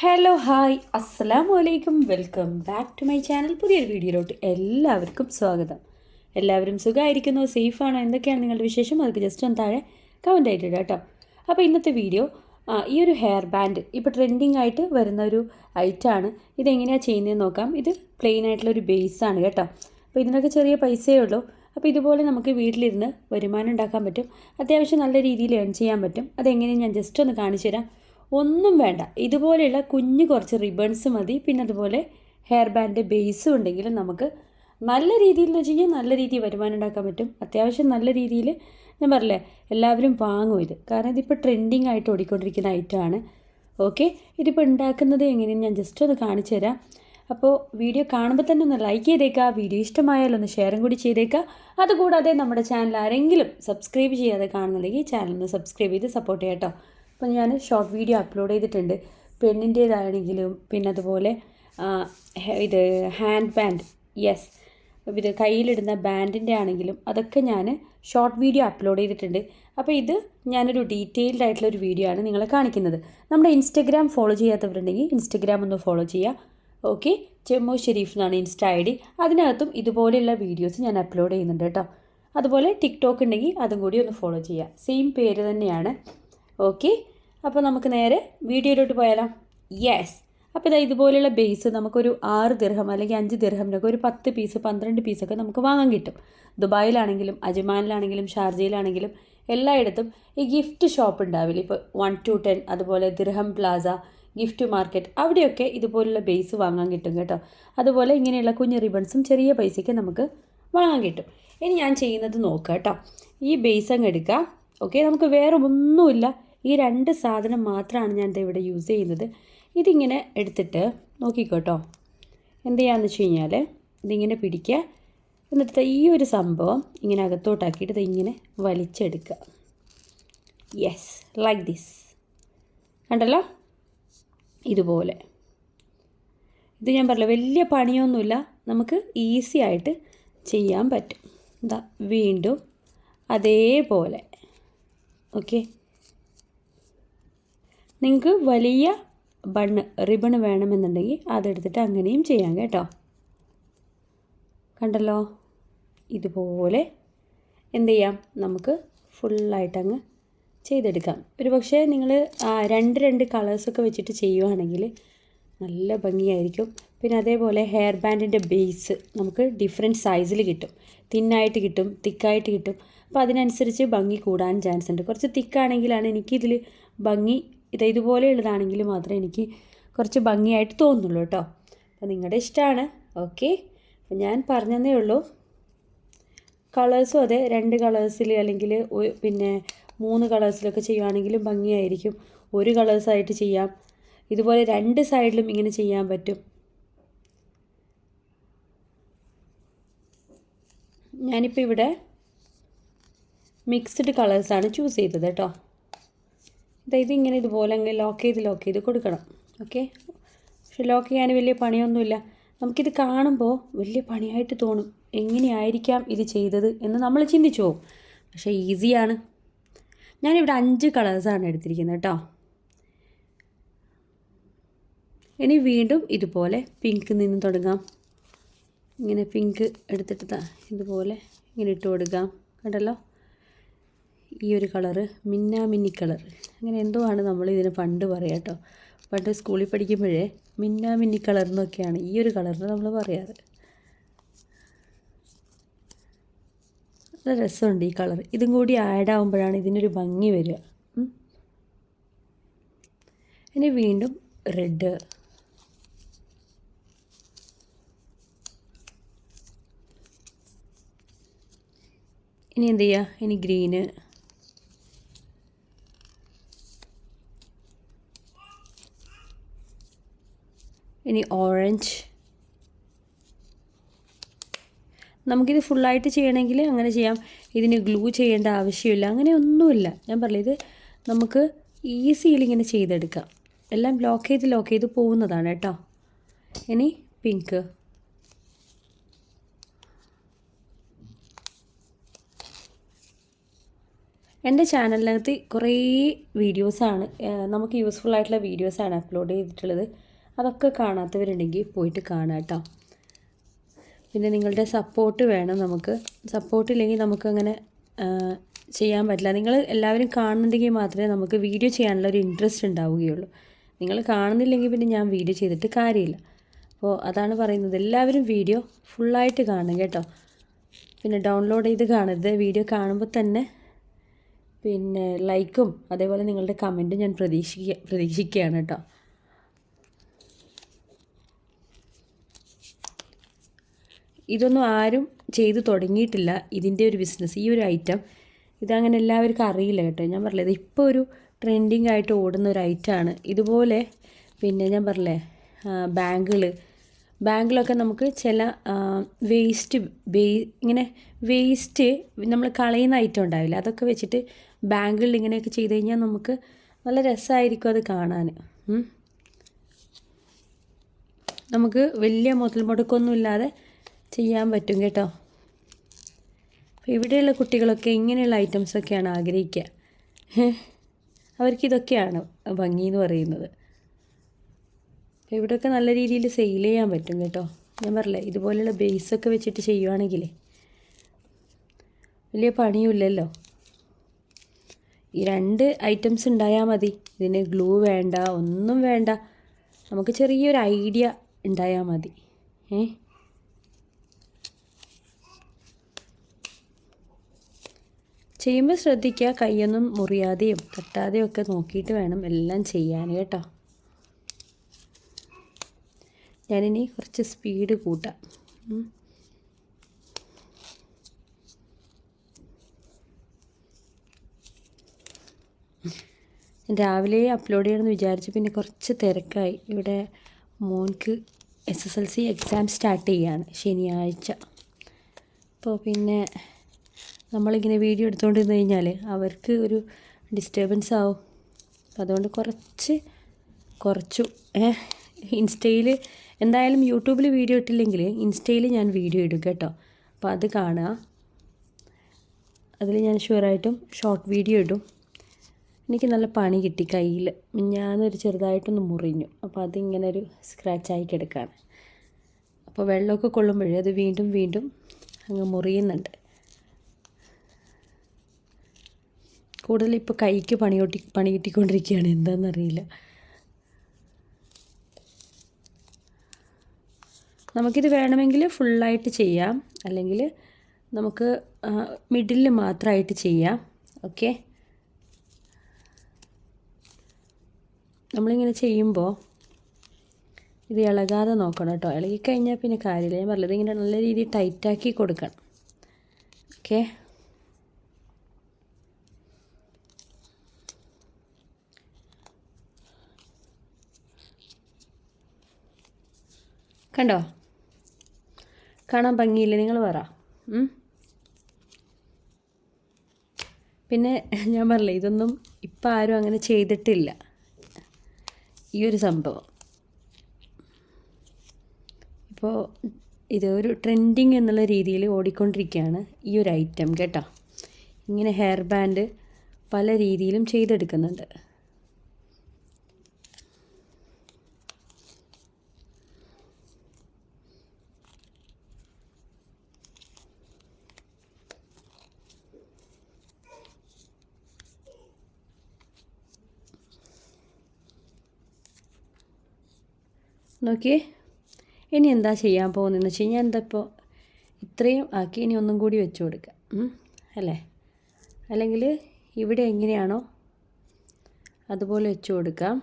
Hello hi അസ്സലാമു വലൈക്കും welcome back to my channel പുതിയൊരു വീഡിയോയിലോട്ട് എല്ലാവർക്കും സ്വാഗതം. എല്ലാവരും സുഖമായിരിക്കുന്നു സേഫാണോ? എന്തൊക്കെയാണ് നിങ്ങളുടെ വിശേഷം? അതൊക്കെ ജസ്റ്റ് ഒന്ന് താഴെ കമന്റ് ആയിട്ട് ഇടാം കേട്ടോ. അപ്പോൾ ഇന്നത്തെ വീഡിയോ ഈ ഒരു ഹെയർ ബാൻഡ് ഇപ്പോൾ ട്രെൻഡിങ് ആയിട്ട് വരുന്ന ഒരു ഐറ്റമാണ് ഇതെങ്ങനെയാണ് ചെയ്യുന്നതെന്ന് നോക്കാം. ഇത് പ്ലെയിൻ ആയിട്ടുള്ള ഒരു ബേസാണ് കേട്ടോ. അപ്പോൾ ഇതിനൊക്കെ ചെറിയ പൈസയേ ഉള്ളൂ. അപ്പോൾ ഇതുപോലെ നമുക്ക് വീട്ടിലിരുന്ന് വരുമാനം ഉണ്ടാക്കാൻ പറ്റും. അത്യാവശ്യം നല്ല രീതിയിൽ ഏൺ ചെയ്യാൻ പറ്റും. അതെങ്ങനെയാണ് ഞാൻ ജസ്റ്റ് ഒന്ന് കാണിച്ചു തരാം. ഒന്നും വേണ്ട. ഇതുപോലെയുള്ള കുഞ്ഞു കുറച്ച് റിബൺസ് മതി. പിന്നെ അതുപോലെ ഹെയർ ബാൻഡ് ബേസും ഉണ്ടെങ്കിൽ നമുക്ക് നല്ല രീതിയിൽ എന്ന് വെച്ച് കഴിഞ്ഞാൽ നല്ല രീതിയിൽ വരുമാനം ഉണ്ടാക്കാൻ പറ്റും. അത്യാവശ്യം നല്ല രീതിയിൽ ഞാൻ പറയില്ലേ എല്ലാവരും വാങ്ങും ഇത്. കാരണം ഇതിപ്പോൾ ട്രെൻഡിങ് ആയിട്ട് ഓടിക്കൊണ്ടിരിക്കുന്ന ഐറ്റമാണ് ഓക്കെ ഇതിപ്പോൾ ഉണ്ടാക്കുന്നത് എങ്ങനെയെന്ന് ഞാൻ ജസ്റ്റ് ഒന്ന് കാണിച്ചു തരാം. അപ്പോൾ വീഡിയോ കാണുമ്പോൾ തന്നെ ഒന്ന് ലൈക്ക് ചെയ്തേക്കുക. വീഡിയോ ഇഷ്ടമായാലും ഒന്ന് ഷെയറും കൂടി ചെയ്തേക്കുക. അതുകൂടാതെ നമ്മുടെ ചാനൽ ആരെങ്കിലും സബ്സ്ക്രൈബ് ചെയ്യാതെ കാണുന്നുണ്ടെങ്കിൽ ചാനൽ ഒന്ന് സബ്സ്ക്രൈബ് ചെയ്ത് സപ്പോർട്ട് ചെയ്യാം കേട്ടോ. അപ്പോൾ ഞാൻ ഷോർട്ട് വീഡിയോ അപ്ലോഡ് ചെയ്തിട്ടുണ്ട്. പെണ്ണിന്റേതാണെങ്കിലും പിന്നെ അതുപോലെ ഇത് ഹാൻഡ് ബാൻഡ് യെസ് ഇത് കയ്യിലിടുന്ന ബാൻഡിന്റെ ആണെങ്കിലും അതൊക്കെ ഞാൻ ഷോർട്ട് വീഡിയോ അപ്ലോഡ് ചെയ്തിട്ടുണ്ട്. അപ്പോൾ ഇത് ഞാനൊരു ഡീറ്റെയിൽഡ് ആയിട്ടുള്ള ഒരു വീഡിയോ ആണ് നിങ്ങളെ കാണിക്കുന്നത്. നമ്മുടെ ഇൻസ്റ്റഗ്രാം ഫോളോ ചെയ്യാത്തവരുണ്ടെങ്കിൽ ഇൻസ്റ്റഗ്രാം ഒന്ന് ഫോളോ ചെയ്യുക ഓക്കെ ജമ്മു ഷെരീഫ് എന്നാണ് ഇൻസ്റ്റ ഐ ഡി. അതിനകത്തും ഇതുപോലെയുള്ള വീഡിയോസ് ഞാൻ അപ്ലോഡ് ചെയ്യുന്നുണ്ട് കേട്ടോ. അതുപോലെ ടിക്ടോക്ക് ഉണ്ടെങ്കിൽ അതും കൂടി ഒന്ന് ഫോളോ ചെയ്യുക സെയിം പേര് തന്നെയാണ്. ഓക്കെ അപ്പോൾ നമുക്ക് നേരെ വീഡിയോയിലോട്ട് പോയാലോ? യെസ് അപ്പോൾ ഇതാ ഇതുപോലെയുള്ള ബേസ് നമുക്കൊരു ആറ് ദിർഹം അല്ലെങ്കിൽ അഞ്ച് ദിർഹമിനൊക്കെ ഒരു പത്ത് പീസ് പന്ത്രണ്ട് പീസൊക്കെ നമുക്ക് വാങ്ങാൻ കിട്ടും. ദുബായിലാണെങ്കിലും അജ്മാനിലാണെങ്കിലും ഷാർജയിലാണെങ്കിലും എല്ലായിടത്തും ഈ ഗിഫ്റ്റ് ഷോപ്പ് ഉണ്ടാവില്ല? ഇപ്പോൾ വൺ ടു ടെൻ അതുപോലെ ദിർഹം പ്ലാസ ഗിഫ്റ്റ് മാർക്കറ്റ് അവിടെയൊക്കെ ഇതുപോലുള്ള ബേസ് വാങ്ങാൻ കിട്ടും കേട്ടോ. അതുപോലെ ഇങ്ങനെയുള്ള കുഞ്ഞു റിബൺസും ചെറിയ പൈസയ്ക്ക് നമുക്ക് വാങ്ങാൻ കിട്ടും. ഇനി ഞാൻ ചെയ്യുന്നത് നോക്കാം കേട്ടോ. ഈ ബേസ് അങ്ങ് എടുക്കുക ഓക്കെ നമുക്ക് വേറെ ഒന്നുമില്ല. ഈ രണ്ട് സാധനം മാത്രമാണ് ഞാൻ ഇവിടെ യൂസ് ചെയ്യുന്നത്. ഇതിങ്ങനെ എടുത്തിട്ട് നോക്കിക്കോട്ടോ. എന്ത് ചെയ്യാന്ന് വെച്ച് കഴിഞ്ഞാൽ ഇതിങ്ങനെ പിടിക്കുക. എന്നിട്ട് ഈ ഒരു സംഭവം ഇങ്ങനെ അകത്തോട്ടാക്കിയിട്ട് ഇതിങ്ങനെ വലിച്ചെടുക്കുക. യെസ് ലൈക്ക് ദിസ് കണ്ടല്ലോ? ഇതുപോലെ. ഇത് ഞാൻ പറഞ്ഞില്ല വലിയ പണിയൊന്നുമില്ല. നമുക്ക് ഈസി ആയിട്ട് ചെയ്യാൻ പറ്റും. എന്താ വീണ്ടും അതേപോലെ. ഓക്കെ നിങ്ങൾക്ക് വലിയ ബണ്ണ് റിബൺ വേണമെന്നുണ്ടെങ്കിൽ അതെടുത്തിട്ട് അങ്ങനെയും ചെയ്യാം കേട്ടോ. കണ്ടല്ലോ? ഇതുപോലെ എന്ത് ചെയ്യാം? നമുക്ക് ഫുള്ളായിട്ട് അങ്ങ് ചെയ്തെടുക്കാം. ഒരു പക്ഷേ നിങ്ങൾ രണ്ട് രണ്ട് കളേഴ്സൊക്കെ വെച്ചിട്ട് ചെയ്യുവാണെങ്കിൽ നല്ല ഭംഗിയായിരിക്കും. പിന്നെ അതേപോലെ ഹെയർ ബാൻഡിന്റെ ബേസ് നമുക്ക് ഡിഫറെന്റ് സൈസിൽ കിട്ടും. തിന്നായിട്ട് കിട്ടും തിക്കായിട്ട് കിട്ടും. അപ്പോൾ അതിനനുസരിച്ച് ഭംഗി കൂടാൻ ചാൻസ് ഉണ്ട്. കുറച്ച് തിക്കാണെങ്കിലാണ് എനിക്കിതിൽ ഭംഗി ഇത് ഇതുപോലെയുള്ളതാണെങ്കിൽ മാത്രമേ എനിക്ക് കുറച്ച് ഭംഗിയായിട്ട് തോന്നുള്ളൂ കേട്ടോ. അപ്പോൾ നിങ്ങളുടെ ഇഷ്ടമാണ്. ഓക്കെ. അപ്പം ഞാൻ പറഞ്ഞതേ ഉള്ളൂ. കളേഴ്സും അതെ രണ്ട് കളേഴ്സിൽ അല്ലെങ്കിൽ പിന്നെ മൂന്ന് കളേഴ്സിലൊക്കെ ചെയ്യുകയാണെങ്കിലും ഭംഗിയായിരിക്കും. ഒരു കളേഴ്സായിട്ട് ചെയ്യാം. ഇതുപോലെ രണ്ട് സൈഡിലും ഇങ്ങനെ ചെയ്യാൻ പറ്റും. ഞാനിപ്പോൾ ഇവിടെ മിക്സ്ഡ് കളേഴ്സാണ് ചൂസ് ചെയ്തത് കേട്ടോ. അതായത് ഇങ്ങനെ ഇതുപോലെ അങ്ങനെ ലോക്ക് ചെയ്ത് ലോക്ക് ചെയ്ത് കൊടുക്കണം. ഓക്കെ പക്ഷെ ലോക്ക് ചെയ്യാൻ വലിയ പണിയൊന്നുമില്ല. നമുക്കിത് കാണുമ്പോൾ വലിയ പണിയായിട്ട് തോന്നും. എങ്ങനെയായിരിക്കാം ഇത് ചെയ്തത് എന്ന് നമ്മൾ ചിന്തിച്ചു പോകും. പക്ഷേ ഈസിയാണ് ഞാനിവിടെ അഞ്ച് കളേഴ്സാണ് എടുത്തിരിക്കുന്നത് കേട്ടോ. ഇനി വീണ്ടും ഇതുപോലെ പിങ്ക് നിന്ന് തുടങ്ങാം. ഇങ്ങനെ പിങ്ക് എടുത്തിട്ട് ഇതുപോലെ ഇങ്ങനെ ഇട്ട് കൊടുക്കാം. കണ്ടല്ലോ? ഈ ഒരു കളറ് മിന്നാമിന്നി കളർ അങ്ങനെ എന്തോ ആണ് നമ്മൾ ഇതിന് പണ്ട് പറയുക കേട്ടോ പണ്ട് സ്കൂളിൽ പഠിക്കുമ്പോഴേ മിന്നാമിന്നി കളർ എന്നൊക്കെയാണ് ഈ ഒരു കളറിന് നമ്മൾ പറയാറ്. നല്ല രസമുണ്ട് ഈ കളർ ഇതും കൂടി ആഡ് ആകുമ്പോഴാണ് ഇതിനൊരു ഭംഗി വരിക. ഇനി വീണ്ടും റെഡ് ഇനി എന്ത് ചെയ്യുക ഇനി ഗ്രീന് ഇനി ഓറഞ്ച് നമുക്കിത് ഫുള്ളായിട്ട് ചെയ്യണമെങ്കിൽ അങ്ങനെ ചെയ്യാം. ഇതിന് ഗ്ലൂ ചെയ്യേണ്ട ആവശ്യമില്ല. അങ്ങനെ ഒന്നുമില്ല. ഞാൻ പറഞ്ഞത് നമുക്ക് ഈസിയിൽ ഇങ്ങനെ ചെയ്തെടുക്കാം. എല്ലാം ലോക്ക് ചെയ്ത് ലോക്ക് ചെയ്ത് പോകുന്നതാണ് കേട്ടോ. ഇനി പിങ്ക് എന്റെ ചാനലിനകത്ത് കുറേ വീഡിയോസാണ് നമുക്ക് യൂസ്ഫുൾ ആയിട്ടുള്ള വീഡിയോസാണ് അപ്ലോഡ് ചെയ്തിട്ടുള്ളത്. അതൊക്കെ കാണാത്തവരുണ്ടെങ്കിൽ പോയിട്ട് കാണാം കേട്ടോ. പിന്നെ നിങ്ങളുടെ സപ്പോർട്ട് വേണം നമുക്ക്. സപ്പോർട്ട് ഇല്ലെങ്കിൽ നമുക്കങ്ങനെ ചെയ്യാൻ പറ്റില്ല. നിങ്ങൾ എല്ലാവരും കാണുന്നുണ്ടെങ്കിൽ മാത്രമേ നമുക്ക് വീഡിയോ ചെയ്യാനുള്ള ഒരു ഇൻട്രസ്റ്റ് ഉണ്ടാവുകയുള്ളൂ. നിങ്ങൾ കാണുന്നില്ലെങ്കിൽ പിന്നെ ഞാൻ വീഡിയോ ചെയ്തിട്ട് കാര്യമില്ല. അപ്പോൾ അതാണ് പറയുന്നത്. എല്ലാവരും വീഡിയോ ഫുള്ളായിട്ട് കാണും കേട്ടോ. പിന്നെ ഡൗൺലോഡ് ചെയ്ത് കാണരുത്. വീഡിയോ കാണുമ്പോൾ തന്നെ പിന്നെ ലൈക്കും അതേപോലെ നിങ്ങളുടെ കമന്റും ഞാൻ പ്രതീക്ഷിക്കുക പ്രതീക്ഷിക്കുകയാണ് കേട്ടോ. ഇതൊന്നും ആരും ചെയ്തു തുടങ്ങിയിട്ടില്ല ഇതിന്റെ ഒരു ബിസിനസ് ഈ ഒരു ഐറ്റം ഇതങ്ങനെ എല്ലാവർക്കും അറിയില്ല കേട്ടോ. ഞാൻ പറഞ്ഞത് ഇപ്പോൾ ഒരു ട്രെൻഡിങ് ആയിട്ട് ഓടുന്ന ഒരു ഐറ്റമാണ് ഇതുപോലെ പിന്നെ ഞാൻ പറഞ്ഞേ ബാങ്കുകൾ ബാങ്കിലൊക്കെ നമുക്ക് ചില വേസ്റ്റ് വേ ഇങ്ങനെ വേസ്റ്റ് നമ്മൾ കളയുന്ന ഐറ്റം ഉണ്ടാവില്ല അതൊക്കെ വെച്ചിട്ട് ബാങ്കിളിൽ ഇങ്ങനെയൊക്കെ ചെയ്ത് കഴിഞ്ഞാൽ നമുക്ക് നല്ല രസമായിരിക്കും അത് കാണാൻ. നമുക്ക് വലിയ മുതൽ മുടക്കൊന്നുമില്ലാതെ ചെയ്യാൻ പറ്റും കേട്ടോ. ഇവിടെയുള്ള കുട്ടികളൊക്കെ ഇങ്ങനെയുള്ള ഐറ്റംസൊക്കെയാണ് ആഗ്രഹിക്കുക അവർക്കിതൊക്കെയാണ് ഭംഗി എന്ന് പറയുന്നത്. ഇവിടെയൊക്കെ നല്ല രീതിയിൽ സെയിൽ ചെയ്യാൻ പറ്റും കേട്ടോ. ഞാൻ പറഞ്ഞില്ലേ ഇതുപോലെയുള്ള ബേസൊക്കെ വെച്ചിട്ട് ചെയ്യുവാണെങ്കിലേ വലിയ പണിയുമില്ലല്ലോ. ഈ രണ്ട് ഐറ്റംസ് ഉണ്ടായാൽ മതി. ഇതിന് ഗ്ലൂ വേണ്ട ഒന്നും വേണ്ട. നമുക്ക് ചെറിയൊരു ഐഡിയ ഉണ്ടായാൽ മതി. ഏ? ചെയ്യുമ്പോൾ ശ്രദ്ധിക്കുക കൈയൊന്നും മുറിയാതെയും തട്ടാതെയും ഒക്കെ നോക്കിയിട്ട് വേണം എല്ലാം ചെയ്യാൻ കേട്ടോ. ഞാനിനി കുറച്ച് സ്പീഡ് കൂട്ടാം. രാവിലെ അപ്ലോഡ് ചെയ്യണമെന്ന് വിചാരിച്ചു പിന്നെ കുറച്ച് തിരക്കായി. ഇവിടെ മോൻക്ക് S S L C exam start ചെയ്യാണ് ശനിയാഴ്ച. അപ്പോൾ പിന്നെ നമ്മളിങ്ങനെ വീഡിയോ എടുത്തുകൊണ്ടിരുന്ന് കഴിഞ്ഞാൽ അവർക്ക് ഒരു ഡിസ്റ്റർബൻസ് ആവും. അതുകൊണ്ട് കുറച്ച് കുറച്ചു ഇൻസ്റ്റയിൽ എന്തായാലും യൂട്യൂബിൽ വീഡിയോ ഇട്ടില്ലെങ്കിൽ ഇൻസ്റ്റയിൽ ഞാൻ വീഡിയോ ഇടും കേട്ടോ. അപ്പോൾ അത് കാണുക. അതിൽ ഞാൻ ഷുവറായിട്ടും ഷോർട്ട് വീഡിയോ ഇടും. എനിക്ക് നല്ല പണി കിട്ടി കയ്യിൽ ഞാനൊരു ചെറുതായിട്ടൊന്ന് മുറിഞ്ഞു. അപ്പോൾ അതിങ്ങനെ ഒരു സ്ക്രാച്ചായി കിടക്കുകയാണ് അപ്പോൾ വെള്ളമൊക്കെ കൊള്ളുമ്പോഴേ അത് വീണ്ടും വീണ്ടും അങ്ങ് മുറിയുന്നുണ്ട്. കൂടുതൽ ഇപ്പോൾ കൈക്ക് പണി കൊട്ടി പണി കിട്ടിക്കൊണ്ടിരിക്കുകയാണ് എന്താണെന്നറിയില്ല നമുക്കിത് വേണമെങ്കിൽ ഫുള്ളായിട്ട് ചെയ്യാം. അല്ലെങ്കിൽ നമുക്ക് മിഡിൽ മാത്രമായിട്ട് ചെയ്യാം. ഓക്കെ? നമ്മളിങ്ങനെ ചെയ്യുമ്പോൾ ഇത് ഇളകാതെ നോക്കണം കേട്ടോ. ഇളകിക്കഴിഞ്ഞാൽ പിന്നെ കാര്യമില്ല. ഞാൻ പറഞ്ഞത് ഇങ്ങനെ നല്ല രീതിയിൽ ടൈറ്റാക്കി കൊടുക്കണം. ഓക്കെ? കണ്ടോ? കാണാൻ ഭംഗിയില്ല? നിങ്ങൾ പറ. പിന്നെ ഞാൻ പറഞ്ഞില്ലേ ഇതൊന്നും ഇപ്പം ആരും അങ്ങനെ ചെയ്തിട്ടില്ല. ഈ ഒരു സംഭവം. ഇപ്പോൾ ഇത് ഒരു ട്രെൻഡിങ് എന്നുള്ള രീതിയിൽ ഓടിക്കൊണ്ടിരിക്കുകയാണ് ഈ ഒരു ഐറ്റം കേട്ടോ. ഇങ്ങനെ ഹെയർ ബാൻഡ് പല രീതിയിലും ചെയ്തെടുക്കുന്നുണ്ട്. നോക്കിയേ ഇനി എന്താ ചെയ്യാൻ പോകുന്നതെന്ന് വെച്ച് കഴിഞ്ഞാൽ എന്താ ഇപ്പോൾ ഇത്രയും ആക്കി ഇനി ഒന്നും കൂടി വെച്ച് കൊടുക്കാം. അല്ലേ? അല്ലെങ്കിൽ ഇവിടെ എങ്ങനെയാണോ അതുപോലെ വെച്ച് കൊടുക്കാം.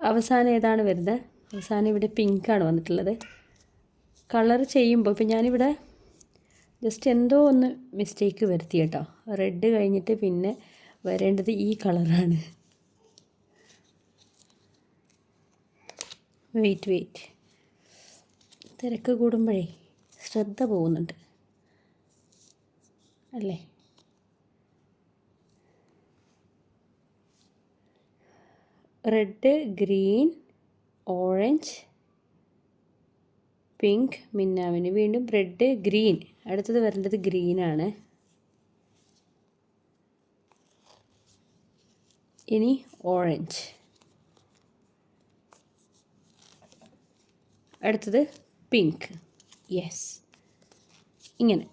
അവസാനം ഏതാണ് വരുന്നത്? അവസാനം ഇവിടെ പിങ്കാണ് വന്നിട്ടുള്ളത്. കളർ ചെയ്യുമ്പോൾ ഇപ്പം ഞാനിവിടെ ജസ്റ്റ് എന്തോ ഒന്ന് മിസ്റ്റേക്ക് വരുത്തി കേട്ടോ. റെഡ് കഴിഞ്ഞിട്ട് പിന്നെ വരേണ്ടത് ഈ കളറാണ് വെയിറ്റ് വെയിറ്റ് തിരക്ക് കൂടുമ്പോഴേ ശ്രദ്ധ പോകുന്നുണ്ട്. അല്ലേ? റെഡ് ഗ്രീൻ ഓറഞ്ച് പിങ്ക് മിന്നാമിന് വീണ്ടും റെഡ് ഗ്രീൻ. അടുത്തത് വരേണ്ടത് ഗ്രീനാണ്. ഇനി ഓറഞ്ച്. അടുത്തത് പിങ്ക്. യെസ്. ഇങ്ങനെ.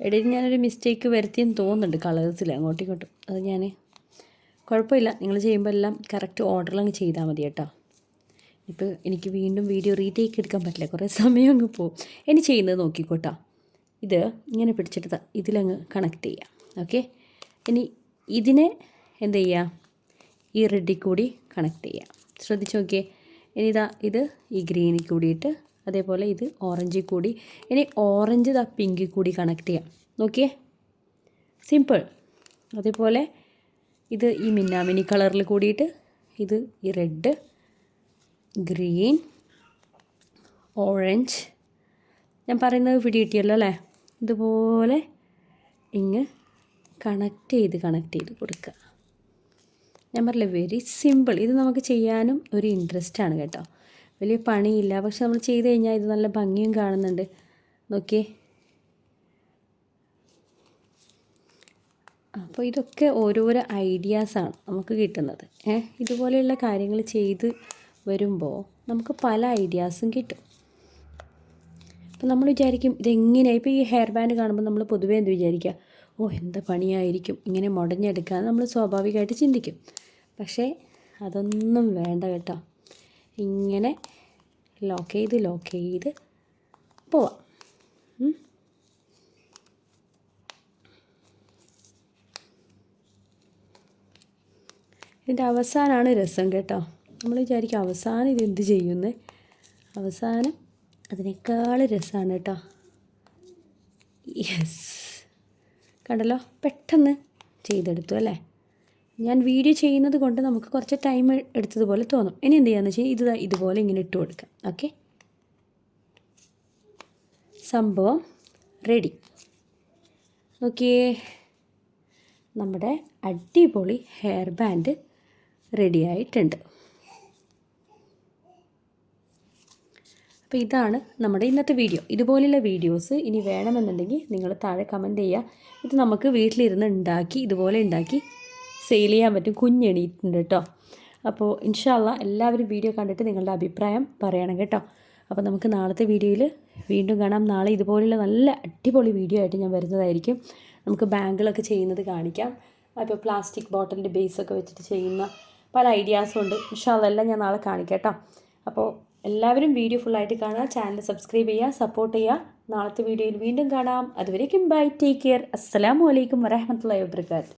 ഇടയിൽ ഞാനൊരു മിസ്റ്റേക്ക് വരുത്തിയെന്ന് തോന്നുന്നുണ്ട് കളേഴ്സിൽ അങ്ങോട്ടും ഇങ്ങോട്ടും. അത് ഞാൻ കുഴപ്പമില്ല. നിങ്ങൾ ചെയ്യുമ്പോൾ എല്ലാം കറക്റ്റ് ഓർഡറിൽ അങ്ങ് ചെയ്താൽ മതി കേട്ടോ. ഇപ്പോൾ എനിക്ക് വീണ്ടും വീഡിയോ റീടേക്ക് എടുക്കാൻ പറ്റില്ല. കുറേ സമയം അങ്ങ് പോകും ഇനി ചെയ്യുന്നത് നോക്കിക്കോട്ടാ. ഇത് ഇങ്ങനെ പിടിച്ചിട്ട് ഇതിലങ്ങ് കണക്ട് ചെയ്യാം. ഓക്കെ ഇനി ഇതിനെ എന്ത് ചെയ്യുക ഈ റെഡിൽ കൂടി കണക്ട് ചെയ്യാം. ശ്രദ്ധിച്ച് നോക്കിയേ. ഇനി ഇതാ ഇത് ഈ ഗ്രീനിൽ കൂടിയിട്ട് അതേപോലെ ഇത് ഓറഞ്ചിൽ കൂടി. ഇനി ഓറഞ്ച് ഇതാ പിങ്കിൽ കൂടി കണക്ട് ചെയ്യാം. നോക്കിയേ. സിമ്പിൾ അതേപോലെ ഇത് ഈ മിന്നാമിനി കളറിൽ കൂടിയിട്ട് ഇത് ഈ റെഡ് ഗ്രീൻ ഓറഞ്ച്. ഞാൻ പറയുന്നത് പിടി കിട്ടിയല്ലോ അല്ലേ? ഇതുപോലെ ഇങ്ങ് കണക്ട് ചെയ്ത് കണക്ട് ചെയ്ത് കൊടുക്കുക. ഞാൻ പറഞ്ഞില്ല വെരി സിമ്പിൾ ഇത് നമുക്ക് ചെയ്യാനും ഒരു ഇൻട്രസ്റ്റ് ആണ് കേട്ടോ. വലിയ പണിയില്ല. പക്ഷെ നമ്മൾ ചെയ്ത് കഴിഞ്ഞാൽ ഇത് നല്ല ഭംഗിയും കാണുന്നുണ്ട്. നോക്കിയേ. അപ്പോൾ ഇതൊക്കെ ഓരോരോ ഐഡിയാസാണ് നമുക്ക് കിട്ടുന്നത്. ഏ ഇതുപോലെയുള്ള കാര്യങ്ങൾ ചെയ്ത് വരുമ്പോൾ നമുക്ക് പല ഐഡിയാസും കിട്ടും. അപ്പം നമ്മൾ വിചാരിക്കും ഇതെങ്ങനെ ഇപ്പോൾ ഈ ഹെയർ ബാൻഡ് കാണുമ്പോൾ നമ്മൾ പൊതുവേ എന്ത് വിചാരിക്കുക ഓ എന്താ പണിയായിരിക്കും? ഇങ്ങനെ മുടഞ്ഞെടുക്കാൻ നമ്മൾ സ്വാഭാവികമായിട്ട് ചിന്തിക്കും. പക്ഷേ അതൊന്നും വേണ്ട കേട്ടോ. ഇങ്ങനെ ലോക്ക് ചെയ്ത് ലോക്ക് ചെയ്ത് പോവാം. ഇതിന്റെ അവസാനമാണ് രസം കേട്ടോ. നമ്മൾ വിചാരിക്കും അവസാനം ഇതെന്ത് ചെയ്യുന്നത് അവസാനം അതിനേക്കാൾ രസമാണ് കേട്ടോ. യെസ് കണ്ടല്ലോ? പെട്ടെന്ന് ചെയ്തെടുത്തു അല്ലേ? ഞാൻ വീഡിയോ ചെയ്യുന്നത് കൊണ്ട് നമുക്ക് കുറച്ച് ടൈം എടുത്തതുപോലെ തോന്നും. ഇനി എന്ത് ചെയ്യാന്ന് വെച്ചാൽ ഇത് ഇതുപോലെ ഇങ്ങനെ ഇട്ട് കൊടുക്കാം. ഓക്കെ സംഭവം റെഡി നോക്കിയേ. നമ്മുടെ അടിപൊളി ഹെയർ ബാൻഡ് റെഡി ആയിട്ടുണ്ട്. അപ്പോൾ ഇതാണ് നമ്മുടെ ഇന്നത്തെ വീഡിയോ. ഇതുപോലെയുള്ള വീഡിയോസ് ഇനി വേണമെന്നുണ്ടെങ്കിൽ നിങ്ങൾ താഴെ കമന്റ് ചെയ്യുക. ഇത് നമുക്ക് വീട്ടിലിരുന്ന് ഉണ്ടാക്കി ഇതുപോലെ ഉണ്ടാക്കി സെയിൽ ചെയ്യാൻ പറ്റും. കുഞ്ഞെണീറ്റുണ്ട് കേട്ടോ. അപ്പോൾ ഇൻഷാല്ല എല്ലാവരും വീഡിയോ കണ്ടിട്ട് നിങ്ങളുടെ അഭിപ്രായം പറയണം കേട്ടോ. അപ്പോൾ നമുക്ക് നാളത്തെ വീഡിയോയിൽ വീണ്ടും കാണാം. നാളെ ഇതുപോലെയുള്ള നല്ല അടിപൊളി വീഡിയോ ആയിട്ട് ഞാൻ വരുന്നതായിരിക്കും. നമുക്ക് ബാങ്കിലൊക്കെ ചെയ്യുന്നത് കാണിക്കാം. അപ്പോൾ പ്ലാസ്റ്റിക് ബോട്ടിലിന്റെ ബേസൊക്കെ വെച്ചിട്ട് ചെയ്യുന്ന പല ഐഡിയാസും ഉണ്ട്. ഇൻഷാല്ല എല്ലാം ഞാൻ നാളെ കാണിക്കാം കേട്ടോ. അപ്പോൾ എല്ലാവരും വീഡിയോ ഫുള്ളായിട്ട് കാണുക. ചാനൽ സബ്സ്ക്രൈബ് ചെയ്യുക സപ്പോർട്ട് ചെയ്യുക. നാളത്തെ വീഡിയോയിൽ വീണ്ടും കാണാം. അതുവരേക്കും ബൈ ടേക്ക് കെയർ അസ്സാം വലൈക്കും വരഹമത്തല്ലാ വാബർക്കാത്ത്